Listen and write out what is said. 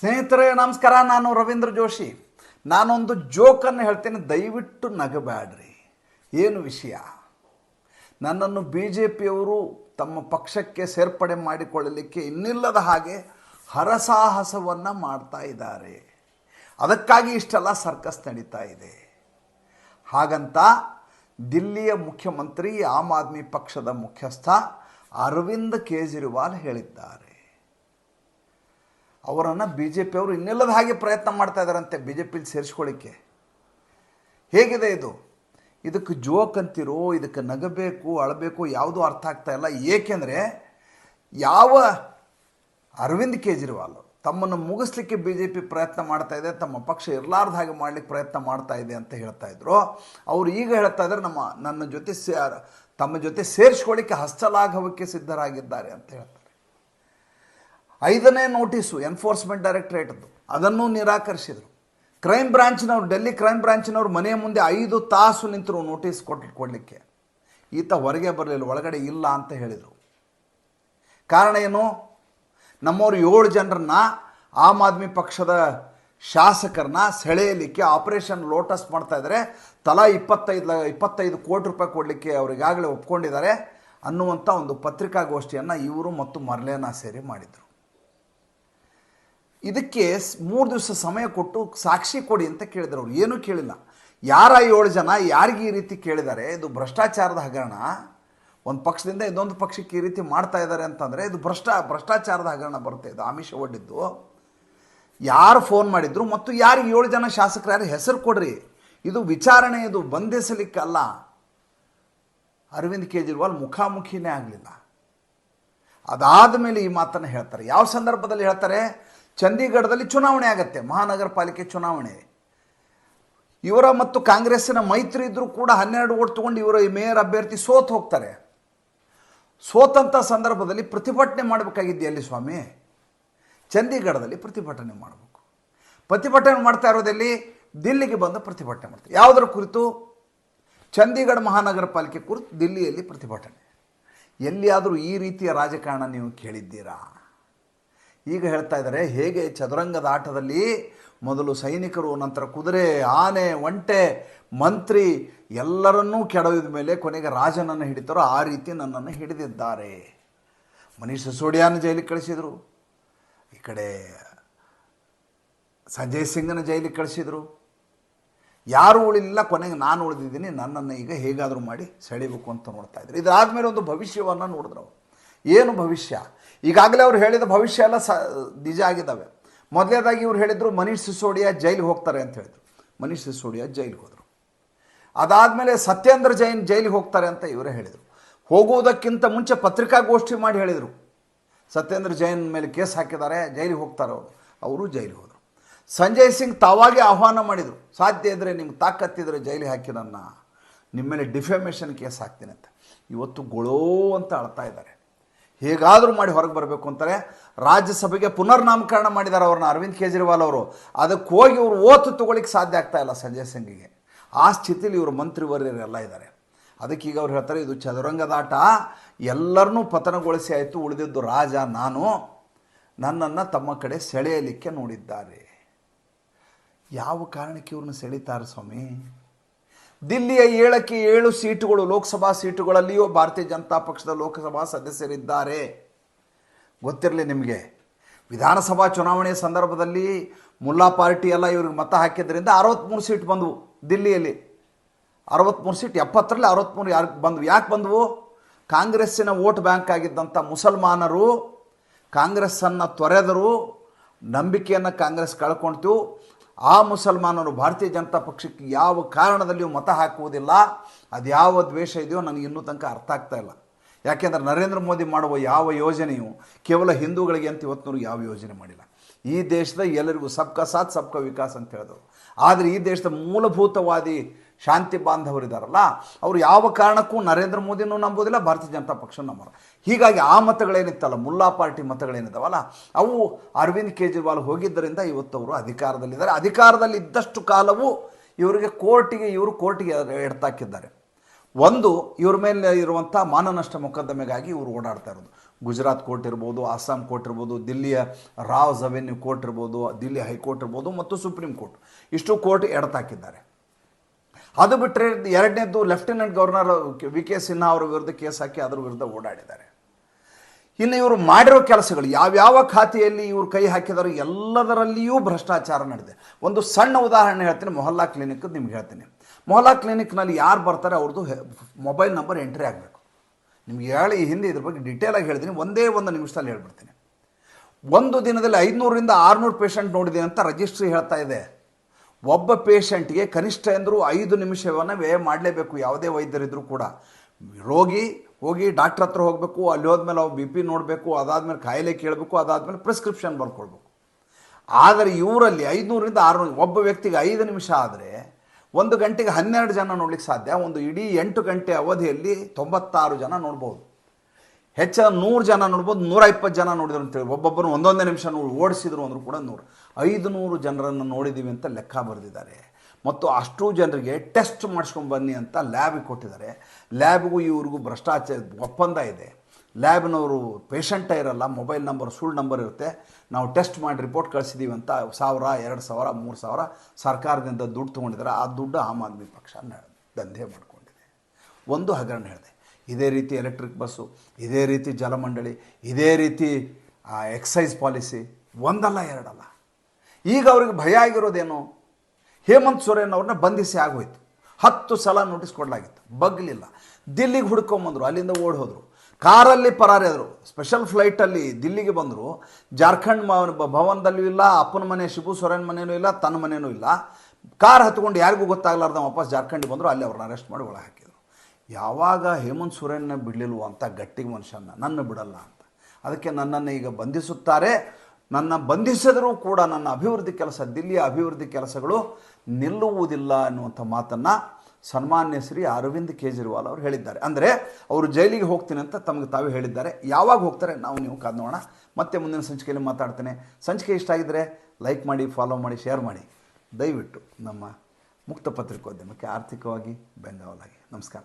ಸ್ನೇಹಿತರೆ, ನಮಸ್ಕಾರ. ನಾನು ರವೀಂದ್ರ ಜೋಶಿ. ನಾನೊಂದು ಜೋಕನ್ನು ಹೇಳ್ತೇನೆ. ದಯವಿಟ್ಟು ನಗಬೇಡ್ರಿ. ಏನು ವಿಷಯ? ನನ್ನನ್ನು ಬಿ ಜೆ ಪಿಯವರು ತಮ್ಮ ಪಕ್ಷಕ್ಕೆ ಸೇರ್ಪಡೆ ಮಾಡಿಕೊಳ್ಳಲಿಕ್ಕೆ ಇನ್ನಿಲ್ಲದ ಹಾಗೆ ಹರಸಾಹಸವನ್ನು ಮಾಡ್ತಾ ಇದ್ದಾರೆ. ಅದಕ್ಕಾಗಿ ಇಷ್ಟೆಲ್ಲ ಸರ್ಕಸ್ ನಡೀತಾ ಇದೆ. ಹಾಗಂತ ದಿಲ್ಲಿಯ ಮುಖ್ಯಮಂತ್ರಿ, ಆಮ್ ಆದ್ಮಿ ಪಕ್ಷದ ಮುಖ್ಯಸ್ಥ ಅರವಿಂದ್ ಕೇಜ್ರಿವಾಲ್ ಹೇಳಿದ್ದಾರೆ. ಅವರನ್ನು ಬಿ ಜೆ ಪಿಯವರು ಇನ್ನೆಲ್ಲದ ಹಾಗೆ ಪ್ರಯತ್ನ ಮಾಡ್ತಾ ಇದ್ದಾರಂತೆ ಬಿ ಜೆ ಪಿಲಿ ಸೇರಿಸ್ಕೊಳ್ಳಿಕ್ಕೆ. ಹೇಗಿದೆ ಇದು? ಇದಕ್ಕೆ ಜೋಕ್ ಅಂತಿರೋ, ಇದಕ್ಕೆ ನಗಬೇಕು, ಅಳಬೇಕು ಯಾವುದೂ ಅರ್ಥ ಆಗ್ತಾ ಇಲ್ಲ. ಏಕೆಂದರೆ ಯಾವ ಅರವಿಂದ್ ಕೇಜ್ರಿವಾಲ್ ತಮ್ಮನ್ನು ಮುಗಿಸ್ಲಿಕ್ಕೆ ಬಿ ಜೆ ಪಿ ಪ್ರಯತ್ನ ಮಾಡ್ತಾ ಇದೆ, ತಮ್ಮ ಪಕ್ಷ ಇರಲಾರ್ದ ಹಾಗೆ ಮಾಡಲಿಕ್ಕೆ ಪ್ರಯತ್ನ ಮಾಡ್ತಾ ಇದೆ ಅಂತ ಹೇಳ್ತಾ ಇದ್ರು. ಅವರು ಈಗ ಹೇಳ್ತಾ ಇದ್ದಾರೆ ನಮ್ಮ ನನ್ನ ಜೊತೆ ತಮ್ಮ ಜೊತೆ ಸೇರಿಸ್ಕೊಳ್ಳಿಕ್ಕೆ ಹಸ್ತಲಾಘವಕ್ಕೆ ಸಿದ್ಧರಾಗಿದ್ದಾರೆ ಅಂತ ಹೇಳ್ತಾರೆ ಐದನೇ ನೋಟಿಸು ಎನ್ಫೋರ್ಸ್ಮೆಂಟ್ ಡೈರೆಕ್ಟ್ರೇಟದ್ದು ಅದನ್ನು ನಿರಾಕರಿಸಿದರು. ಕ್ರೈಮ್ ಬ್ರಾಂಚ್ನವ್ರು, ಡೆಲ್ಲಿ ಕ್ರೈಮ್ ಬ್ರಾಂಚ್ನವರು ಮನೆಯ ಮುಂದೆ ಐದು ತಾಸು ನಿಂತರು ನೋಟಿಸ್ ಕೊಟ್ಟು ಕೊಡಲಿಕ್ಕೆ. ಈತ ಹೊರಗೆ ಬರಲಿಲ್ಲ, ಒಳಗಡೆ ಇಲ್ಲ ಅಂತ ಹೇಳಿದರು. ಕಾರಣ ಏನು? ನಮ್ಮವರು ಏಳು ಜನರನ್ನ ಆಮ್ ಆದ್ಮಿ ಪಕ್ಷದ ಶಾಸಕರನ್ನ ಸೆಳೆಯಲಿಕ್ಕೆ ಆಪರೇಷನ್ ಲೋಟಸ್ ಮಾಡ್ತಾ ಇದ್ದಾರೆ. ತಲಾ ಇಪ್ಪತ್ತೈದು ಇಪ್ಪತ್ತೈದು ಕೋಟಿ ರೂಪಾಯಿ ಕೊಡಲಿಕ್ಕೆ ಅವರಿಗಾಗಲೇ ಒಪ್ಕೊಂಡಿದ್ದಾರೆ ಅನ್ನುವಂಥ ಒಂದು ಪತ್ರಿಕಾಗೋಷ್ಠಿಯನ್ನು ಇವರು ಮತ್ತು ಮರ್ಲೇನಾ ಸೇರಿ ಮಾಡಿದರು. ಇದಕ್ಕೆ ಮೂರು ದಿವಸ ಸಮಯ ಕೊಟ್ಟು ಸಾಕ್ಷಿ ಕೊಡಿ ಅಂತ ಕೇಳಿದ್ರು ಅವರು. ಏನೂ ಕೇಳಿಲ್ಲ. ಯಾರ ಏಳು ಜನ, ಯಾರಿಗೆ ಈ ರೀತಿ ಕೇಳಿದ್ದಾರೆ, ಇದು ಭ್ರಷ್ಟಾಚಾರದ ಹಗರಣ. ಒಂದು ಪಕ್ಷದಿಂದ ಇನ್ನೊಂದು ಪಕ್ಷಕ್ಕೆ ಈ ರೀತಿ ಮಾಡ್ತಾ ಇದ್ದಾರೆ ಅಂತಂದರೆ ಇದು ಭ್ರಷ್ಟ, ಭ್ರಷ್ಟಾಚಾರದ ಹಗರಣ ಬರುತ್ತೆ. ಇದು ಆಮಿಷ ಒಡ್ಡಿದ್ದು. ಯಾರು ಫೋನ್ ಮಾಡಿದ್ರು ಮತ್ತು ಯಾರಿಗೆ ಏಳು ಜನ ಶಾಸಕರು ಹೆಸರು ಕೊಡ್ರಿ. ಇದು ವಿಚಾರಣೆ, ಇದು ಬಂಧಿಸಲಿಕ್ಕಲ್ಲ. ಅರವಿಂದ್ ಕೇಜ್ರಿವಾಲ್ ಮುಖಾಮುಖಿನೇ ಆಗಲಿಲ್ಲ. ಅದಾದ ಮೇಲೆ ಈ ಮಾತನ್ನು ಹೇಳ್ತಾರೆ. ಯಾವ ಸಂದರ್ಭದಲ್ಲಿ ಹೇಳ್ತಾರೆ? ಚಂಡೀಗಢದಲ್ಲಿ ಚುನಾವಣೆ ಆಗತ್ತೆ ಮಹಾನಗರ ಪಾಲಿಕೆ ಚುನಾವಣೆ. ಇವರ ಮತ್ತು ಕಾಂಗ್ರೆಸ್ಸಿನ ಮೈತ್ರಿ ಇದ್ದರೂ ಕೂಡ ಹನ್ನೆರಡು ಓಟ್ ತೊಗೊಂಡು ಇವರ ಮೇಯರ್ ಅಭ್ಯರ್ಥಿ ಸೋತ್ ಹೋಗ್ತಾರೆ. ಸೋತಂಥ ಸಂದರ್ಭದಲ್ಲಿ ಪ್ರತಿಭಟನೆ ಮಾಡಬೇಕಾಗಿದೆಯಲ್ಲಿ ಸ್ವಾಮಿ? ಚಂಡೀಗಢದಲ್ಲಿ ಪ್ರತಿಭಟನೆ ಮಾಡಬೇಕು. ಪ್ರತಿಭಟನೆ ಮಾಡ್ತಾ ಇರೋದಲ್ಲಿ ದಿಲ್ಲಿಗೆ ಬಂದು ಪ್ರತಿಭಟನೆ ಮಾಡ್ತಾರೆ. ಯಾವುದರ ಕುರಿತು? ಚಂಡೀಗಢ ಮಹಾನಗರ ಪಾಲಿಕೆ ಕುರಿತು ದಿಲ್ಲಿಯಲ್ಲಿ ಪ್ರತಿಭಟನೆ. ಎಲ್ಲಿಯಾದರೂ ಈ ರೀತಿಯ ರಾಜಕಾರಣ ನೀವು ಕೇಳಿದ್ದೀರಾ? ಈಗ ಹೇಳ್ತಾ ಇದ್ದಾರೆ, ಹೇಗೆ ಚದುರಂಗದ ಆಟದಲ್ಲಿ ಮೊದಲು ಸೈನಿಕರು, ನಂತರ ಕುದುರೆ, ಆನೆ, ಒಂಟೆ, ಮಂತ್ರಿ ಎಲ್ಲರನ್ನೂ ಕೆಡವಿದ ಮೇಲೆ ಕೊನೆಗೆ ರಾಜನನ್ನು ಹಿಡಿತಾರೋ. ಆ ರೀತಿ ನನ್ನನ್ನು ಹಿಡಿದಿದ್ದಾರೆ. ಮನೀಷ್ ಸಿಸೋಡಿಯಾನ ಜೈಲಿಗೆ ಕಳಿಸಿದರು. ಈ ಕಡೆ ಸಂಜಯ್ ಸಿಂಗನ ಜೈಲಿಗೆ ಕಳಿಸಿದರು. ಯಾರು ಉಳಿಲಿಲ್ಲ, ಕೊನೆಗೆ ನಾನು ಉಳಿದಿದ್ದೀನಿ. ನನ್ನನ್ನು ಈಗ ಹೇಗಾದರೂ ಮಾಡಿ ಸೆಳಿಬೇಕು ಅಂತ ನೋಡ್ತಾ ಇದ್ರು. ಇದಾದಮೇಲೆ ಒಂದು ಭವಿಷ್ಯವನ್ನು ನೋಡಿದ್ರು ಅವರು. ಏನು ಭವಿಷ್ಯ? ಈಗಾಗಲೇ ಅವ್ರು ಹೇಳಿದ ಭವಿಷ್ಯ ಎಲ್ಲ ಸ, ನಿಜ ಆಗಿದ್ದಾವೆ. ಮೊದಲನೇದಾಗಿ ಇವ್ರು ಹೇಳಿದರು ಮನೀಷ್ ಸಿಸೋಡಿಯಾ ಜೈಲಿಗೆ ಹೋಗ್ತಾರೆ ಅಂತ ಹೇಳಿದರು. ಮನೀಷ್ ಸಿಸೋಡಿಯಾ ಜೈಲಿಗೆ ಹೋದರು. ಅದಾದಮೇಲೆ ಸತ್ಯೇಂದ್ರ ಜೈನ್ ಜೈಲಿಗೆ ಹೋಗ್ತಾರೆ ಅಂತ ಇವರೇ ಹೇಳಿದರು. ಹೋಗುವುದಕ್ಕಿಂತ ಮುಂಚೆ ಪತ್ರಿಕಾಗೋಷ್ಠಿ ಮಾಡಿ ಹೇಳಿದರು. ಸತ್ಯೇಂದ್ರ ಜೈನ್ ಮೇಲೆ ಕೇಸ್ ಹಾಕಿದ್ದಾರೆ, ಜೈಲಿಗೆ ಹೋಗ್ತಾರೆ ಅವರು. ಅವರು ಜೈಲಿಗೆ ಹೋದರು. ಸಂಜಯ್ ಸಿಂಗ್ ತಾವಾಗೇ ಆಹ್ವಾನ ಮಾಡಿದರು, ಸಾಧ್ಯ ಇದ್ದರೆ ನಿಮ್ಗೆ ತಾಕತ್ತಿದ್ರೆ ಜೈಲಿಗೆ ಹಾಕಿ ನನ್ನ ನಿಮ್ಮ ಮೇಲೆ ಡಿಫೆಮೇಷನ್ ಕೇಸ್ ಹಾಕ್ತೀನಿ ಅಂತ. ಇವತ್ತು ಗೊಳೋ ಅಂತ ಅಳ್ತಾ ಇದ್ದಾರೆ. ಹೇಗಾದರೂ ಮಾಡಿ ಹೊರಗೆ ಬರಬೇಕು ಅಂತಾರೆ. ರಾಜ್ಯಸಭೆಗೆ ಪುನರ್ನಾಮಕರಣ ಮಾಡಿದ್ದಾರೆ ಅವ್ರನ್ನ ಅರವಿಂದ್ ಕೇಜ್ರಿವಾಲ್ ಅವರು. ಅದಕ್ಕೆ ಹೋಗಿ ಇವರು ಓತು ತಗೊಳ್ಳಿಕ್ಕೆ ಸಾಧ್ಯ ಆಗ್ತಾ ಇಲ್ಲ ಸಂಜಯ್ ಸಿಂಗಿಗೆ. ಆ ಸ್ಥಿತಿಲಿ ಇವರು ಮಂತ್ರಿವರ್ಯರೆಲ್ಲ ಇದ್ದಾರೆ. ಅದಕ್ಕೆ ಈಗ ಅವ್ರು ಹೇಳ್ತಾರೆ, ಇದು ಚದುರಂಗದಾಟ ಎಲ್ಲರನ್ನೂ ಪತನಗೊಳಿಸಿ ಆಯಿತು, ಉಳಿದಿದ್ದು ರಾಜ, ನಾನು. ನನ್ನನ್ನು ತಮ್ಮ ಕಡೆ ಸೆಳೆಯಲಿಕ್ಕೆ ನೋಡಿದ್ದಾರೆ. ಯಾವ ಕಾರಣಕ್ಕೆ ಇವ್ರನ್ನ ಸೆಳೀತಾರೆ ಸ್ವಾಮಿ? ದಿಲ್ಲಿಯ ಏಳಕ್ಕೆ ಏಳು ಸೀಟುಗಳು ಲೋಕಸಭಾ ಸೀಟುಗಳಲ್ಲಿಯೂ ಭಾರತೀಯ ಜನತಾ ಪಕ್ಷದ ಲೋಕಸಭಾ ಸದಸ್ಯರಿದ್ದಾರೆ. ಗೊತ್ತಿರಲಿ ನಿಮಗೆ. ವಿಧಾನಸಭಾ ಚುನಾವಣೆಯ ಸಂದರ್ಭದಲ್ಲಿ ಮುಲ್ಲಾ ಪಾರ್ಟಿ ಎಲ್ಲ ಇವ್ರಿಗೆ ಮತ ಹಾಕಿದ್ದರಿಂದ ಅರವತ್ತ್ಮೂರು ಸೀಟ್ ಬಂದವು ದಿಲ್ಲಿಯಲ್ಲಿ. ಅರವತ್ತ್ಮೂರು ಸೀಟ್, ಎಪ್ಪತ್ತರಲ್ಲಿ ಅರವತ್ತ್ಮೂರು ಯಾರು ಬಂದವು. ಯಾಕೆ ಬಂದವು? ಕಾಂಗ್ರೆಸ್ಸಿನ ವೋಟ್ ಬ್ಯಾಂಕ್ ಆಗಿದ್ದಂಥ ಮುಸಲ್ಮಾನರು, ಕಾಂಗ್ರೆಸ್ಸನ್ನು ತೊರೆದರು, ನಂಬಿಕೆಯನ್ನು ಕಾಂಗ್ರೆಸ್ ಕಳ್ಕೊಳ್ತು ಆ ಮುಸಲ್ಮಾನರು ಭಾರತೀಯ ಜನತಾ ಪಕ್ಷಕ್ಕೆ ಯಾವ ಕಾರಣದಲ್ಲಿಯೂ ಮತ ಹಾಕುವುದಿಲ್ಲ ಅದು ಯಾವ ದ್ವೇಷ ಇದೆಯೋ ನನಗೆ ಇನ್ನೂ ತನಕ ಅರ್ಥ ಆಗ್ತಾ ಇಲ್ಲ. ಯಾಕೆಂದರೆ ನರೇಂದ್ರ ಮೋದಿ ಮಾಡುವ ಯಾವ ಯೋಜನೆಯು ಕೇವಲ ಹಿಂದೂಗಳಿಗೆ ಅಂತ ಇವತ್ತಿನವ್ರಿಗೆ ಯಾವ ಯೋಜನೆ ಮಾಡಿಲ್ಲ. ಈ ದೇಶದ ಎಲ್ಲರಿಗೂ ಸಬ್ಕಾ ಸಾಥ್, ಸಬ್ಕಾ ವಿಕಾಸ್ ಅಂತ ಹೇಳಿದರು ಆದರೆ ಈ ದೇಶದ ಮೂಲಭೂತವಾದಿ ಶಾಂತಿ ಬಾಂಧವರಿದ್ದಾರಲ್ಲ ಅವರು ಯಾವ ಕಾರಣಕ್ಕೂ ನರೇಂದ್ರ ಮೋದಿನೂ ನಂಬೋದಿಲ್ಲ, ಭಾರತೀಯ ಜನತಾ ಪಕ್ಷ ನಂಬಲ್ಲ ಹೀಗಾಗಿ ಆ ಮತಗಳೇನಿತ್ತಲ್ಲ, ಮುಲ್ಲಾ ಪಾರ್ಟಿ ಮತಗಳೇನಿದ್ದಾವಲ್ಲ ಅವು ಅರವಿಂದ್ ಕೇಜ್ರಿವಾಲ್ ಹೋಗಿದ್ದರಿಂದ ಇವತ್ತು ಅವರು ಅಧಿಕಾರದಲ್ಲಿದ್ದಾರೆ. ಅಧಿಕಾರದಲ್ಲಿ ಇದ್ದಷ್ಟು ಕಾಲವೂ ಇವರಿಗೆ ಕೋರ್ಟಿಗೆ, ಇವರು ಕೋರ್ಟಿಗೆ ಎಡ್ತಾಕಿದ್ದಾರೆ. ಒಂದು, ಇವ್ರ ಮೇಲೆ ಇರುವಂಥ ಮಾನನಷ್ಟ ಮೊಕದ್ದಮೆಗಾಗಿ ಇವರು ಓಡಾಡ್ತಾ ಇರೋದು. ಗುಜರಾತ್ ಕೋರ್ಟ್ ಇರ್ಬೋದು, ಅಸ್ಸಾಂ ಕೋರ್ಟ್ ಇರ್ಬೋದು, ದಿಲ್ಲಿಯ ರಾವ್ಸ್ ಅವೆನ್ಯೂ ಕೋರ್ಟ್ ಇರ್ಬೋದು, ದಿಲ್ಲಿ ಹೈಕೋರ್ಟ್ ಇರ್ಬೋದು ಮತ್ತು ಸುಪ್ರೀಂ ಕೋರ್ಟ್. ಇಷ್ಟು ಕೋರ್ಟ್ ಎಡತಾಕಿದ್ದಾರೆ. ಅದು ಬಿಟ್ಟರೆ ಎರಡನೇದು lieutenant governor V K Sinha ಅವರ ವಿರುದ್ಧ ಕೇಸ್ ಹಾಕಿ ಅದರ ವಿರುದ್ಧ ಓಡಾಡಿದ್ದಾರೆ. ಇನ್ನು ಇವರು ಮಾಡಿರೋ ಕೆಲಸಗಳು ಯಾವ್ಯಾವ ಖಾತೆಯಲ್ಲಿ ಇವರು ಕೈ ಹಾಕಿದಾರೋ ಎಲ್ಲದರಲ್ಲಿಯೂ ಭ್ರಷ್ಟಾಚಾರ ನಡೆದಿದೆ. ಒಂದು ಸಣ್ಣ ಉದಾಹರಣೆ ಹೇಳ್ತೀನಿ, ಮೊಹಲ್ಲಾ ಕ್ಲಿನಿಕ್ ನಿಮ್ಗೆ ಹೇಳ್ತೀನಿ. ಮೊಹಲ್ಲಾ ಕ್ಲಿನಿಕ್ನಲ್ಲಿ ಯಾರು ಬರ್ತಾರೆ ಅವ್ರದ್ದು ಮೊಬೈಲ್ ನಂಬರ್ ಎಂಟ್ರಿ ಆಗಬೇಕು. ನಿಮ್ಗೆ ಹೇಳಿ ಹಿಂದೆ ಇದ್ರ ಬಗ್ಗೆ ಡೀಟೇಲಾಗಿ ಹೇಳ್ತೀನಿ, ಒಂದೇ ಒಂದು ನಿಮಿಷದಲ್ಲಿ ಹೇಳ್ಬಿಡ್ತೀನಿ. ಒಂದು ದಿನದಲ್ಲಿ ಐದುನೂರಿಂದ ಆರುನೂರು ಪೇಷಂಟ್ ನೋಡಿದೆ ಅಂತ ರಿಜಿಸ್ಟ್ರಿ ಹೇಳ್ತಾ ಇದೆ. ಒಬ್ಬ ಪೇಷಂಟ್ಗೆ ಕನಿಷ್ಠ ಎಂದರೂ ಐದು ನಿಮಿಷವನ್ನು ವ್ಯಯ ಮಾಡಲೇಬೇಕು, ಯಾವುದೇ ವೈದ್ಯರಿದ್ದರೂ ಕೂಡ. ರೋಗಿ ಹೋಗಿ ಡಾಕ್ಟ್ರ್ ಹತ್ರ ಹೋಗಬೇಕು, ಅಲ್ಲಿ ಹೋದ್ಮೇಲೆ ಅವ್ರು ಬಿ ಪಿ ನೋಡಬೇಕು, ಅದಾದಮೇಲೆ ಕಾಯಿಲೆ ಕೇಳಬೇಕು, ಅದಾದಮೇಲೆ ಪ್ರಿಸ್ಕ್ರಿಪ್ಷನ್ ಬರ್ಕೊಳ್ಬೇಕು. ಆದರೆ ಇವರಲ್ಲಿ ಐದುನೂರಿಂದ ಆರುನೂರು, ಒಬ್ಬ ವ್ಯಕ್ತಿಗೆ ಐದು ನಿಮಿಷ ಆದರೆ ಒಂದು ಗಂಟೆಗೆ ಹನ್ನೆರಡು ಜನ ನೋಡ್ಲಿಕ್ಕೆ ಸಾಧ್ಯ, ಒಂದು ಇಡೀ ಎಂಟು ಗಂಟೆ ಅವಧಿಯಲ್ಲಿ ತೊಂಬತ್ತಾರು ಜನ ನೋಡ್ಬೋದು. ಹೆಚ್ಚ ನೂರು ಜನ ನೋಡ್ಬೋದು ನೂರ ಇಪ್ಪತ್ತು ಜನ ನೋಡಿದ್ರು ಅಂತೇಳಿ ಒಬ್ಬೊಬ್ಬರು ಒಂದೊಂದೇ ನಿಮಿಷ ನೋಡಿ ಓಡಿಸಿದ್ರು ಅಂದರೂ ಕೂಡ ನೂರು. ಐದು ನೂರು ಜನರನ್ನು ನೋಡಿದ್ದೀವಿ ಅಂತ ಲೆಕ್ಕ ಬರೆದಿದ್ದಾರೆ. ಮತ್ತು ಅಷ್ಟು ಜನರಿಗೆ ಟೆಸ್ಟ್ ಮಾಡಿಸ್ಕೊಂಡು ಬನ್ನಿ ಅಂತ ಲ್ಯಾಬಿಗೆ ಕೊಟ್ಟಿದ್ದಾರೆ. ಲ್ಯಾಬ್ಗೂ ಇವ್ರಿಗೂ ಭ್ರಷ್ಟಾಚಾರ ಒಪ್ಪಂದ ಇದೆ. ಲ್ಯಾಬ್ನವರು ಪೇಷಂಟೇ ಇರಲ್ಲ, ಮೊಬೈಲ್ ನಂಬರ್ ಸುಳ್ಳು ನಂಬರ್ ಇರುತ್ತೆ. ನಾವು ಟೆಸ್ಟ್ ಮಾಡಿ ರಿಪೋರ್ಟ್ ಕಳಿಸಿದ್ದೀವಿ ಅಂತ ಸಾವಿರ, ಎರಡು ಸಾವಿರ, ಮೂರು ಸಾವಿರ ಸರ್ಕಾರದಿಂದ ದುಡ್ಡು ತೊಗೊಂಡಿದ್ದಾರೆ. ಆ ದುಡ್ಡು ಆಮ್ ಆದ್ಮಿ ಪಕ್ಷ ದಂಧೆ ಮಾಡಿಕೊಂಡಿದೆ. ಒಂದು ಹಗರಣ ಹೇಳಿದೆ. ಇದೇ ರೀತಿ ಎಲೆಕ್ಟ್ರಿಕ್ ಬಸ್ಸು ಇದೇ ರೀತಿ ಜಲಮಂಡಳಿ, ಇದೇ ರೀತಿ ಎಕ್ಸೈಸ್ ಪಾಲಿಸಿ ಒಂದಲ್ಲ, ಎರಡಲ್ಲ. ಈಗ ಅವ್ರಿಗೆ ಭಯ ಆಗಿರೋದೇನು? ಹೇಮಂತ್ ಸೊರೇನ್ ಅವ್ರನ್ನ ಬಂಧಿಸಿ ಆಗೋಯ್ತು. ಹತ್ತು ಸಲ ನೋಟಿಸ್ ಕೊಡಲಾಗಿತ್ತು. ಬಗ್ಲಿಲ್ಲ. ದಿಲ್ಲಿಗೆ ಹುಡ್ಕೊಂಬಂದರು ಅಲ್ಲಿಂದ ಓಡಿ ಹೋದರು. ಕಾರಲ್ಲಿ ಪರಾರಿಯಾದರು ಸ್ಪೆಷಲ್ ಫ್ಲೈಟಲ್ಲಿ ದಿಲ್ಲಿಗೆ ಬಂದರು. ಜಾರ್ಖಂಡ್ ಭವನದಲ್ಲೂ ಇಲ್ಲ, ಅಪ್ಪನ ಮನೆ, ಶಿಬು ಸೊರೇನ್ ಮನೆಯೂ ಇಲ್ಲ, ತನ್ನ ಮನೆಯೂ ಇಲ್ಲ. ಕಾರ್ ಹತ್ಕೊಂಡು ಯಾರಿಗೂ ಗೊತ್ತಾಗ್ಲಾರ್ದ ವಾಪಸ್ ಜಾರ್ಖಂಡಿಗೆ ಬಂದರು, ಅಲ್ಲಿ ಅವ್ರನ್ನ ಅರೆಸ್ಟ್ ಮಾಡಿ ಒಳಗೆ ಹಾಕಿದರು. ಯಾವಾಗ ಹೇಮಂತ್ ಸೊರೇನ್ನ ಬಿಡಲಿಲ್ವೋ ಅಂತ ಗಟ್ಟಿಗೆ ಮನುಷ್ಯನ ನನ್ನ ಬಿಡಲ್ಲ ಅಂತ. ಅದಕ್ಕೆ ನನ್ನನ್ನು ಈಗ ಬಂಧಿಸುತ್ತಾರೆ. ನನ್ನ ಬಂಧಿಸಿದರೂ ಕೂಡ ನನ್ನ ಅಭಿವೃದ್ಧಿ ಕೆಲಸ, ದಿಲ್ಲಿಯ ಅಭಿವೃದ್ಧಿ ಕೆಲಸಗಳು ನಿಲ್ಲುವುದಿಲ್ಲ ಅನ್ನುವಂಥ ಮಾತನ್ನು ಸನ್ಮಾನ್ಯ ಶ್ರೀ ಅರವಿಂದ್ ಕೇಜ್ರಿವಾಲ್ ಅವರು ಹೇಳಿದ್ದಾರೆ. ಅಂದರೆ ಅವರು ಜೈಲಿಗೆ ಹೋಗ್ತೀನಿ ಅಂತ ತಮಗೆ ತಾವೇ ಹೇಳಿದ್ದಾರೆ. ಯಾವಾಗ ಹೋಗ್ತಾರೆ ನಾವು ನೀವು ಕಾದ್ ನೋಡೋಣ. ಮತ್ತೆ ಮುಂದಿನ ಸಂಚಿಕೆಯಲ್ಲಿ ಮಾತಾಡ್ತೇನೆ. ಸಂಚಿಕೆ ಇಷ್ಟ ಆಗಿದ್ದರೆ ಲೈಕ್ ಮಾಡಿ, ಫಾಲೋ ಮಾಡಿ, ಶೇರ್ ಮಾಡಿ. ದಯವಿಟ್ಟು ನಮ್ಮ ಮುಕ್ತ ಪತ್ರಿಕೋದ್ಯಮಕ್ಕೆ ಆರ್ಥಿಕವಾಗಿ ಬೆಂಗಾವಲಾಗಿ ನಮಸ್ಕಾರ.